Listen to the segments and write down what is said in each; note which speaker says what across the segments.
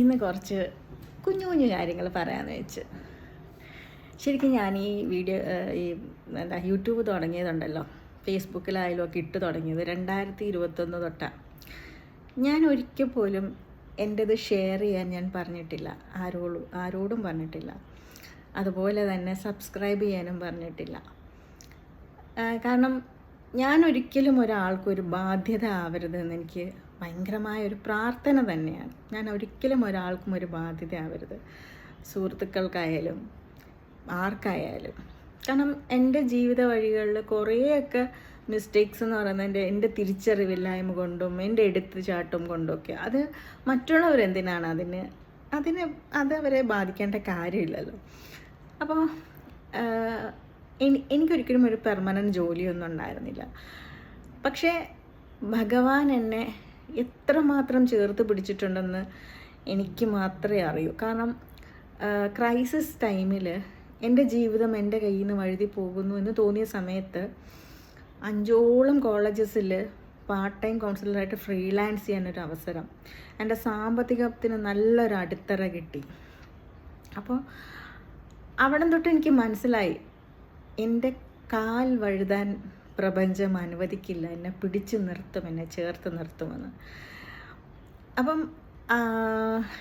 Speaker 1: ഇന്ന് കുറച്ച് കുഞ്ഞു കുഞ്ഞു കാര്യങ്ങൾ പറയാമെന്ന് വെച്ച്. ശരിക്കും ഞാൻ ഈ വീഡിയോ ഈ എന്താ യൂട്യൂബ് തുടങ്ങിയതുണ്ടല്ലോ. ഫേസ്ബുക്കിലായാലും ഒക്കെ ഇട്ട് തുടങ്ങിയത് രണ്ടായിരത്തി ഇരുപത്തൊന്ന് തൊട്ടാണ് ഞാൻ ഒരിക്കൽ പോലും എന്റെത് ഷെയർ ചെയ്യാൻ ഞാൻ പറഞ്ഞിട്ടില്ല. ആരോടും ആരോടും പറഞ്ഞിട്ടില്ല. അതുപോലെ തന്നെ സബ്സ്ക്രൈബ് ചെയ്യാനും പറഞ്ഞിട്ടില്ല. കാരണം ഞാൻ ഒരിക്കലും ഒരാൾക്കൊരു ബാധ്യത ആവരുതെന്ന് എനിക്ക് ഭയങ്കരമായ ഒരു പ്രാർത്ഥന തന്നെയാണ്. ഞാൻ ഒരിക്കലും ഒരാൾക്കും ഒരു ബാധ്യത ആവരുത് സുഹൃത്തുക്കൾക്കായാലും ആർക്കായാലും. കാരണം എന്റെ ജീവിത വഴികളിൽ കുറേയൊക്കെ മിസ്റ്റേക്സ് എന്ന് പറയുന്നത് എന്റെ എന്റെ തിരിച്ചറിവില്ലായ്മ കൊണ്ടും എന്റെ എടുത്തുചാട്ടം കൊണ്ടുമൊക്കെ അത് മറ്റുള്ളവരെന്തിനാണ് അതിന് അതിന് അത് അവരെ ബാധിക്കേണ്ട കാര്യമില്ലല്ലോ. അപ്പോൾ എനി എനിക്കൊരിക്കലും ഒരു പെർമനന്റ് ജോലിയൊന്നും ഉണ്ടായിരുന്നില്ല. പക്ഷേ ഭഗവാൻ എന്നെ എത്രമാത്രം ചേർത്ത് പിടിച്ചിട്ടുണ്ടെന്ന് എനിക്ക് മാത്രമേ അറിയൂ. കാരണം ക്രൈസിസ് ടൈമിൽ എന്റെ ജീവിതം എന്റെ കയ്യിൽ നിന്ന് വഴുതി പോകുന്നു എന്ന് തോന്നിയ സമയത്ത് അഞ്ചോളം കോളേജസിൽ പാർട്ട് ടൈം കൗൺസിലറായിട്ട് ഫ്രീലാൻസ് ചെയ്യാനൊരു അവസരം. എന്റെ സാമ്പത്തികത്തിന് നല്ലൊരു അടിത്തറ കിട്ടി. അപ്പോൾ അവിടെ തൊട്ട് എനിക്ക് മനസ്സിലായി എന്റെ കാൽ വഴുതാൻ പ്രപഞ്ചം അനുവദിക്കില്ല. എന്നെ പിടിച്ചു നിർത്തും എന്നെ ചേർത്ത് നിർത്തുമെന്ന്. അപ്പം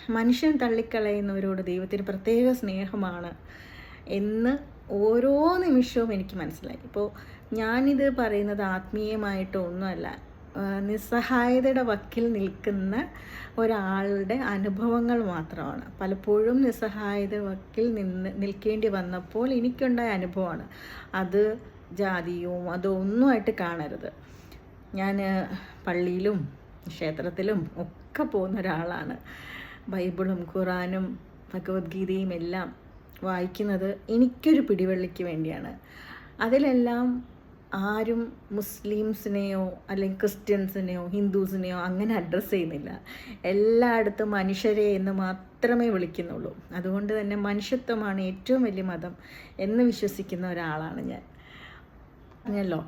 Speaker 1: മനുഷ്യൻ തള്ളിക്കളയുന്നവരോട് ദൈവത്തിന് പ്രത്യേക സ്നേഹമാണ് എന്ന് ഓരോ നിമിഷവും എനിക്ക് മനസ്സിലായി. ഇപ്പോൾ ഞാനിത് പറയുന്നത് ആത്മീയമായിട്ടോ ഒന്നുമല്ല. നിസ്സഹായതയുടെ വക്കിൽ നിൽക്കുന്ന ഒരാളുടെ അനുഭവങ്ങൾ മാത്രമാണ്. പലപ്പോഴും നിസ്സഹായത വക്കിൽ നിന്ന് നിൽക്കേണ്ടി വന്നപ്പോൾ എനിക്കുണ്ടായ അനുഭവമാണ്. അത് ജാതിയും അതൊന്നുമായിട്ട് കാണരുത്. ഞാൻ പള്ളിയിലും ക്ഷേത്രത്തിലും ഒക്കെ പോകുന്ന ഒരാളാണ്. ബൈബിളും ഖുറാനും ഭഗവത്ഗീതയും എല്ലാം വായിക്കുന്നത് എനിക്കൊരു പിടിവള്ളിക്ക് വേണ്ടിയാണ്. അതിലെല്ലാം ആരും മുസ്ലിംസിനെയോ അല്ലെങ്കിൽ ക്രിസ്ത്യൻസിനെയോ ഹിന്ദുസിനെയോ അങ്ങനെ അഡ്രസ്സ് ചെയ്യുന്നില്ല. എല്ലായിടത്തും മനുഷ്യരെ എന്ന് മാത്രമേ വിളിക്കുന്നുള്ളൂ. അതുകൊണ്ട് തന്നെ മനുഷ്യത്വമാണ് ഏറ്റവും വലിയ മതം എന്ന് വിശ്വസിക്കുന്ന ഒരാളാണ് ഞാൻ. പറഞ്ഞല്ലോ.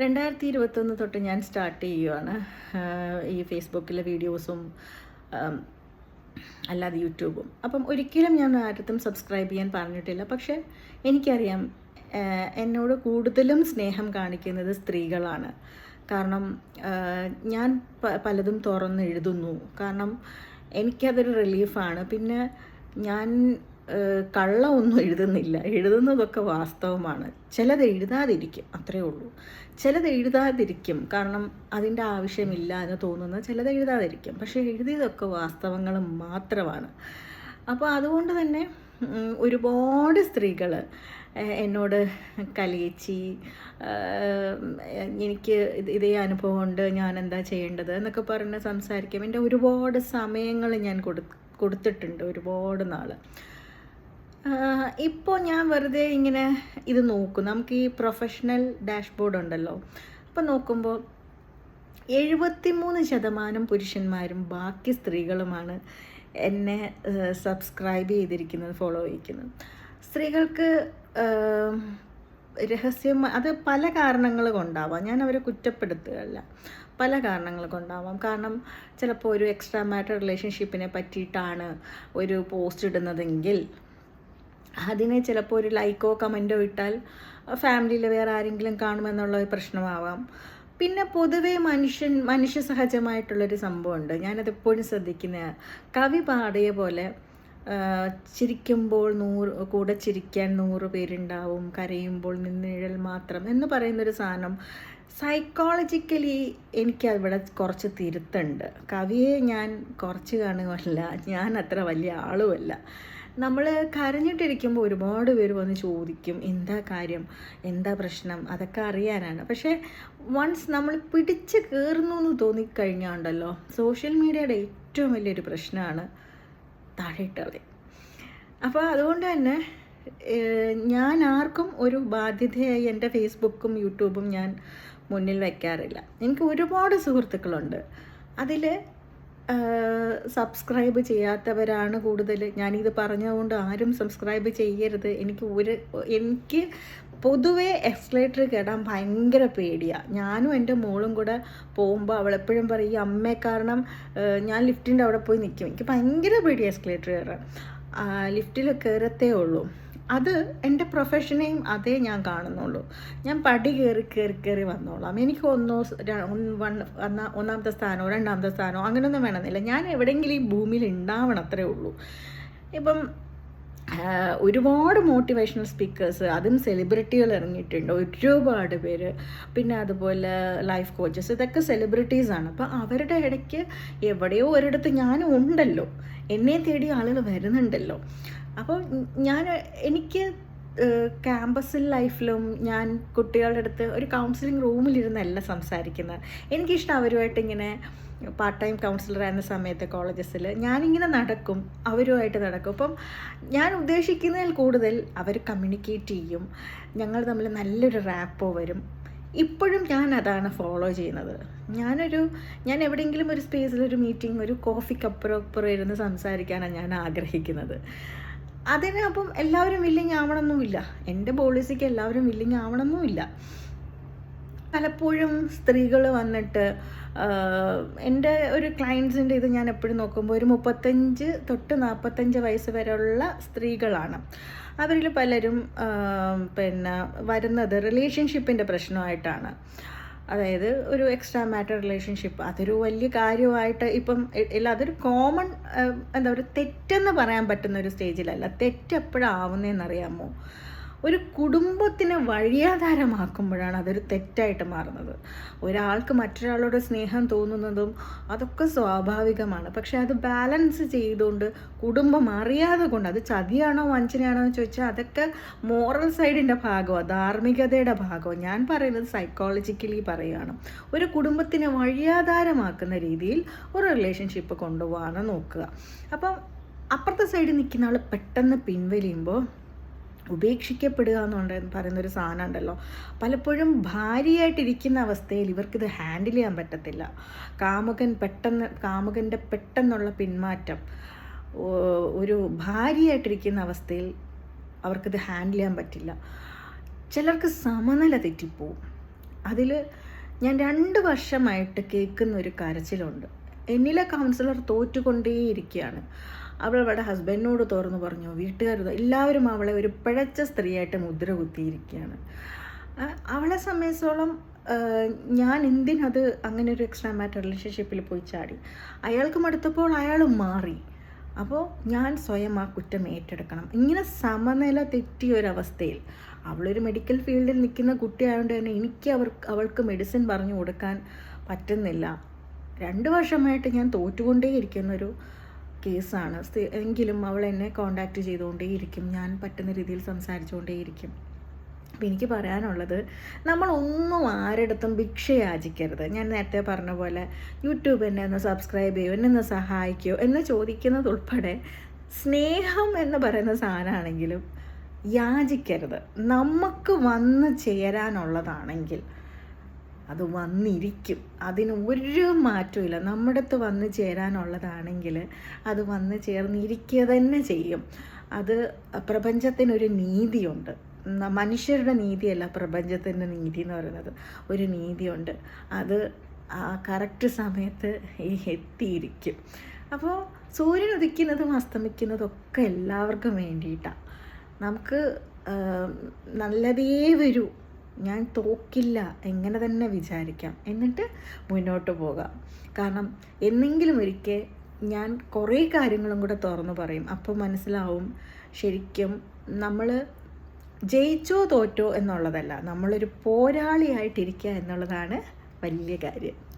Speaker 1: രണ്ടായിരത്തി ഇരുപത്തൊന്ന് തൊട്ട് ഞാൻ സ്റ്റാർട്ട് ചെയ്യുവാണ്. ഈ ഫേസ്ബുക്കിലെ വീഡിയോസും അല്ലാതെ യൂട്യൂബും. അപ്പം ഒരിക്കലും ഞാൻ ആരത്തും സബ്സ്ക്രൈബ് ചെയ്യാൻ പറഞ്ഞിട്ടില്ല. പക്ഷേ എനിക്കറിയാം എന്നോട് കൂടുതലും സ്നേഹം കാണിക്കുന്നത് സ്ത്രീകളാണ്. കാരണം ഞാൻ പലതും തുറന്ന് എഴുതുന്നു. കാരണം എനിക്കതൊരു റിലീഫാണ് പിന്നെ ഞാൻ കള്ളമൊന്നും എഴുതുന്നില്ല. എഴുതുന്നതൊക്കെ വാസ്തവമാണ്. ചിലത് എഴുതാതിരിക്കും അത്രേ ഉള്ളൂ. ചിലത് എഴുതാതിരിക്കും കാരണം അതിന്റെ ആവശ്യമില്ല എന്ന് തോന്നുന്ന ചിലത് എഴുതാതിരിക്കും. പക്ഷേ എഴുതിയതൊക്കെ വാസ്തവങ്ങൾ മാത്രമാണ്. അപ്പോൾ അതുകൊണ്ട് തന്നെ ഒരുപാട് സ്ത്രീകൾ എന്നോട് കലയിച്ചി എനിക്ക് ഇതേ അനുഭവം ഉണ്ട് ഞാൻ എന്താ ചെയ്യേണ്ടത് എന്നൊക്കെ പറഞ്ഞ് സംസാരിക്കും. എന്റെ ഒരുപാട് സമയങ്ങൾ ഞാൻ കൊടു കൊടുത്തിട്ടുണ്ട് ഒരുപാട് നാൾ ഇപ്പോൾ ഞാൻ വെറുതെ ഇങ്ങനെ ഇത് നോക്കും നമുക്ക് ഈ പ്രൊഫഷണൽ ഡാഷ്ബോർഡ് ഉണ്ടല്ലോ. അപ്പോൾ നോക്കുമ്പോൾ എഴുപത്തിമൂന്ന് ശതമാനം പുരുഷന്മാരും ബാക്കി സ്ത്രീകളുമാണ് എന്നെ സബ്സ്ക്രൈബ് ചെയ്തിരിക്കുന്നത് ഫോളോ ചെയ്യിക്കുന്നത്. സ്ത്രീകൾക്ക് രഹസ്യം അത് പല കാരണങ്ങൾ കൊണ്ടാവാം. ഞാൻ അവരെ കുറ്റപ്പെടുത്തുകയല്ല. പല കാരണങ്ങൾ കൊണ്ടാവാം. കാരണം ചിലപ്പോൾ ഒരു എക്സ്ട്രാ മാറ്റർ റിലേഷൻഷിപ്പിനെ പറ്റിയിട്ടാണ് ഒരു പോസ്റ്റ് ഇടുന്നതെങ്കിൽ അതിനെ ചിലപ്പോൾ ഒരു ലൈക്കോ കമന്റോ ഇട്ടാൽ ഫാമിലിയിൽ വേറെ ആരെങ്കിലും കാണുമെന്നുള്ള ഒരു പ്രശ്നമാവാം. പിന്നെ പൊതുവേ മനുഷ്യൻ മനുഷ്യ സഹജമായിട്ടുള്ളൊരു സംഭവമുണ്ട് ഞാനതെപ്പോഴും ശ്രദ്ധിക്കുന്ന കവി പാടിയ പോലെ ചിരിക്കുമ്പോൾ നൂറ് കൂടെ ചിരിക്കാൻ നൂറ് പേരുണ്ടാവും കരയുമ്പോൾ നിന്നിഴൽ മാത്രം എന്ന് പറയുന്നൊരു സാധനം സൈക്കോളജിക്കലി എനിക്ക് അവിടെ കുറച്ച് തിരുത്തുണ്ട്. കവിയെ ഞാൻ കുറച്ച് കാണുകയല്ല ഞാൻ അത്ര വലിയ ആളുമല്ല. നമ്മൾ കരഞ്ഞിട്ടിരിക്കുമ്പോൾ ഒരുപാട് പേര് വന്ന് ചോദിക്കും എന്താ കാര്യം? എന്താ പ്രശ്നം? അതൊക്കെ അറിയാനാണ്. പക്ഷേ വൺസ് നമ്മൾ പിടിച്ച് കയറുന്നു എന്ന് തോന്നിക്കഴിഞ്ഞാണ്ടല്ലോ സോഷ്യൽ മീഡിയയുടെ ഏറ്റവും വലിയൊരു പ്രശ്നമാണ് താഴെയിട്ടവരെ അപ്പോൾ അതുകൊണ്ട് തന്നെ ഞാൻ ആർക്കും ഒരു ബാധ്യതയായി എന്റെ ഫേസ്ബുക്കും യൂട്യൂബും ഞാൻ മുന്നിൽ വയ്ക്കാറില്ല എനിക്ക് ഒരുപാട് സുഹൃത്തുക്കളുണ്ട്. അതിൽ സബ്സ്ക്രൈബ് ചെയ്യാത്തവരാണ് കൂടുതൽ. ഞാനിത് പറഞ്ഞതുകൊണ്ട് ആരും സബ്സ്ക്രൈബ് ചെയ്യരുത്. എനിക്ക് ഒരു എനിക്ക് പൊതുവേ എക്സ്ലേറ്റർ കയറാൻ ഭയങ്കര പേടിയാണ് ഞാനും എന്റെ മോളും കൂടെ പോകുമ്പോൾ അവളെപ്പോഴും പറയും "ഈ അമ്മയെ കാരണം ഞാൻ ലിഫ്റ്റിന്റെ അവിടെ പോയി നിൽക്കും. എനിക്ക് ഭയങ്കര പേടിയാണ് എക്സ്ലേറ്റർ കയറാൻ. ലിഫ്റ്റിൽ കയറത്തേ ഉള്ളൂ. അത് എന്റെ പ്രൊഫഷനെയും അതേ ഞാൻ കാണുന്നുള്ളൂ. ഞാൻ പടി കയറി കയറി കയറി വന്നോളാം. എനിക്ക് ഒന്നോ വൺ ഒന്നാ- ഒന്നാമത്തെ സ്ഥാനമോ രണ്ടാമത്തെ സ്ഥാനമോ അങ്ങനെയൊന്നും വേണമെന്നില്ല. ഞാൻ എവിടെയെങ്കിലും ഈ ഭൂമിയിൽ ഉണ്ടാവണം അത്രേ ഉള്ളൂ. ഇപ്പം ഒരുപാട് മോട്ടിവേഷണൽ സ്പീക്കേഴ്സ് അതും സെലിബ്രിറ്റികൾ ഇറങ്ങിയിട്ടുണ്ട്. ഒരുപാട് പേര്. പിന്നെ അതുപോലെ ലൈഫ് കോച്ചസ് ഇതൊക്കെ സെലിബ്രിറ്റീസാണ് അപ്പോൾ അവരുടെ ഇടയ്ക്ക് എവിടെയോ ഒരിടത്ത് ഞാനും ഉണ്ടല്ലോ. എന്നെ തേടി ആളുകൾ വരുന്നുണ്ടല്ലോ. അപ്പോൾ ഞാൻ എനിക്ക് ക്യാമ്പസിൽ ലൈഫിലും ഞാൻ കുട്ടികളുടെ അടുത്ത് ഒരു കൗൺസിലിംഗ് റൂമിലിരുന്നല്ല സംസാരിക്കുന്നത്. എനിക്കിഷ്ടം അവരുമായിട്ട് ഇങ്ങനെ പാർട്ട് ടൈം കൗൺസിലർ ആയിരുന്ന സമയത്ത് കോളേജസിൽ ഞാനിങ്ങനെ നടക്കും അവരുമായിട്ട് നടക്കും. അപ്പം ഞാൻ ഉദ്ദേശിക്കുന്നതിൽ കൂടുതൽ അവർ കമ്മ്യൂണിക്കേറ്റ് ചെയ്യും. ഞങ്ങൾ തമ്മിൽ നല്ലൊരു റാപ്പോ വരും. ഇപ്പോഴും ഞാൻ അതാണ് ഫോളോ ചെയ്യുന്നത്. ഞാനൊരു ഞാൻ എവിടെയെങ്കിലും ഒരു സ്പേസിൽ ഒരു മീറ്റിംഗ് ഒരു കോഫിക്കപ്പുറം അപ്പുറം ഇരുന്ന് സംസാരിക്കാനാണ് ഞാൻ ആഗ്രഹിക്കുന്നത്. അതിന് അപ്പം എല്ലാവരും വില്ലിങ് ആവണമെന്നുമില്ല എന്റെ പോളിസിക്ക് എല്ലാവരും വില്ലിങ് ആവണമെന്നുമില്ല പലപ്പോഴും സ്ത്രീകൾ വന്നിട്ട് എന്റെ ഒരു ക്ലയൻസിന്റെ ഇത് ഞാൻ എപ്പോഴും നോക്കുമ്പോൾ ഒരു മുപ്പത്തഞ്ച് തൊട്ട് നാൽപ്പത്തഞ്ച് വയസ്സ് വരെയുള്ള സ്ത്രീകളാണ്. അവരിൽ പലരും പിന്നെ വരുന്നത് റിലേഷൻഷിപ്പിന്റെ പ്രശ്നമായിട്ടാണ്. അതായത് ഒരു എക്സ്ട്രാ മാറ്റർ റിലേഷൻഷിപ്പ് അതൊരു വലിയ കാര്യമായിട്ട് ഇപ്പം ഇല്ല അതൊരു കോമൺ എന്താ ഒരു തെറ്റെന്ന് പറയാൻ പറ്റുന്ന ഒരു സ്റ്റേജിലല്ല തെറ്റ് എപ്പോഴാവുന്നതെന്നറിയാമോ ഒരു കുടുംബത്തിനെ വഴിയാധാരമാക്കുമ്പോഴാണ് അതൊരു തെറ്റായിട്ട് മാറുന്നത്. ഒരാൾക്ക് മറ്റൊരാളോട് സ്നേഹം തോന്നുന്നതും അതൊക്കെ സ്വാഭാവികമാണ്. പക്ഷെ അത് ബാലൻസ് ചെയ്തുകൊണ്ട് കുടുംബം അറിയാതെ കൊണ്ട് അത് ചതിയാണോ വഞ്ചനയാണോ എന്ന് ചോദിച്ചാൽ അതൊക്കെ മോറൽ സൈഡിന്റെ ഭാഗമാണ് ധാർമ്മികതയുടെ ഭാഗമാണ് ഞാൻ പറയുന്നത് സൈക്കോളജിക്കലി പറയുകയാണ്. ഒരു കുടുംബത്തിനെ വഴിയാധാരമാക്കുന്ന രീതിയിൽ ഒരു റിലേഷൻഷിപ്പ് കൊണ്ടുപോകാൻ നോക്കുക. അപ്പം അപ്പുറത്തെ സൈഡിൽ നിൽക്കുന്ന ആൾ പെട്ടെന്ന് പിൻവലിയുമ്പോൾ ഉപേക്ഷിക്കപ്പെടുക എന്നുണ്ട് പറയുന്ന ഒരു സാധനം ഉണ്ടല്ലോ പലപ്പോഴും ഭാര്യയായിട്ടിരിക്കുന്ന അവസ്ഥയിൽ ഇവർക്കിത് ഹാൻഡിൽ ചെയ്യാൻ പറ്റത്തില്ല. കാമുകൻ പെട്ടെന്ന് കാമുകന്റെ പെട്ടെന്നുള്ള പിന്മാറ്റം ഒരു ഭാര്യയായിട്ടിരിക്കുന്ന അവസ്ഥയിൽ അവർക്കിത് ഹാൻഡിൽ ചെയ്യാൻ പറ്റില്ല. ചിലർക്ക് സമനില തെറ്റിപ്പോവും. അതിൽ ഞാൻ രണ്ട് വർഷമായിട്ട് കേൾക്കുന്ന ഒരു കരച്ചിലുണ്ട്. എന്നിലെ കൗൺസിലർ തോറ്റുകൊണ്ടേയിരിക്കുകയാണ്. അവൾ അവളുടെ ഹസ്ബൻഡിനോട് തുറന്നു പറഞ്ഞു വീട്ടുകാർ എല്ലാവരും അവളെ ഒരു പിഴച്ച സ്ത്രീയായിട്ട് മുദ്ര കുത്തിയിരിക്കുകയാണ് അവളെ സംബന്ധിച്ചോളം ഞാൻ എന്തിനത് അങ്ങനെ ഒരു എക്സ്ട്രാ മാറ്റർ റിലേഷൻഷിപ്പിൽ പോയി ചാടി? അയാൾക്ക് മടുത്തപ്പോൾ അയാൾ മാറി. അപ്പോൾ ഞാൻ സ്വയം ആ കുറ്റം ഏറ്റെടുക്കണം. ഇങ്ങനെ സമനില തെറ്റിയ ഒരവസ്ഥയിൽ അവളൊരു മെഡിക്കൽ ഫീൽഡിൽ നിൽക്കുന്ന കുട്ടിയായതുകൊണ്ട് തന്നെ എനിക്ക് അവർ അവൾക്ക് മെഡിസിൻ പറഞ്ഞു കൊടുക്കാൻ പറ്റുന്നില്ല. രണ്ട് വർഷമായിട്ട് ഞാൻ തോറ്റുകൊണ്ടേയിരിക്കുന്നൊരു കേസാണ്. എങ്കിലും അവൾ എന്നെ കോണ്ടാക്ട് ചെയ്തുകൊണ്ടേയിരിക്കും. ഞാൻ പറ്റുന്ന രീതിയിൽ സംസാരിച്ചുകൊണ്ടേയിരിക്കും. അപ്പം എനിക്ക് പറയാനുള്ളത് നമ്മളൊന്നും ആരുടെത്തും ഭിക്ഷ യാചിക്കരുത് ഞാൻ നേരത്തെ പറഞ്ഞ പോലെ യൂട്യൂബ് എന്നെ ഒന്ന് സബ്സ്ക്രൈബ് ചെയ്യോ എന്നെ ഒന്ന് സഹായിക്കുമോ എന്ന് ചോദിക്കുന്നത് ഉൾപ്പെടെ സ്നേഹം എന്ന് പറയുന്ന സാധനമാണെങ്കിലും യാചിക്കരുത്. നമുക്ക് വന്ന് ചേരാനുള്ളതാണെങ്കിൽ അത് വന്നിരിക്കും. അതിന് ഒരു മാറ്റമില്ല നമ്മുടെ അടുത്ത് വന്ന് ചേരാനുള്ളതാണെങ്കിൽ അത് വന്ന് ചേർന്നിരിക്കുക തന്നെ ചെയ്യും. അത് പ്രപഞ്ചത്തിനൊരു നീതിയുണ്ട്. മനുഷ്യരുടെ നീതിയല്ല പ്രപഞ്ചത്തിന്റെ നീതി എന്ന് പറയുന്നത്. ഒരു നീതിയുണ്ട്. അത് കറക്റ്റ് സമയത്ത് എത്തിയിരിക്കും. അപ്പോൾ സൂര്യൻ ഉദിക്കുന്നതും അസ്തമിക്കുന്നതും ഒക്കെ എല്ലാവർക്കും വേണ്ടിയിട്ടാണ് നമുക്ക് നല്ലതേ വരൂ. ഞാൻ തോക്കില്ല എങ്ങനെ തന്നെ വിചാരിക്കാം. എന്നിട്ട് മുന്നോട്ട് പോകാം. കാരണം എന്നെങ്കിലും ഒരിക്കൽ ഞാൻ കുറേ കാര്യങ്ങളും കൂടെ തുറന്നു പറയും. അപ്പോൾ മനസ്സിലാവും ശരിക്കും നമ്മൾ ജയിച്ചോ തോറ്റോ എന്നുള്ളതല്ല. നമ്മളൊരു പോരാളിയായിട്ടിരിക്കുക എന്നുള്ളതാണ് വലിയ കാര്യം.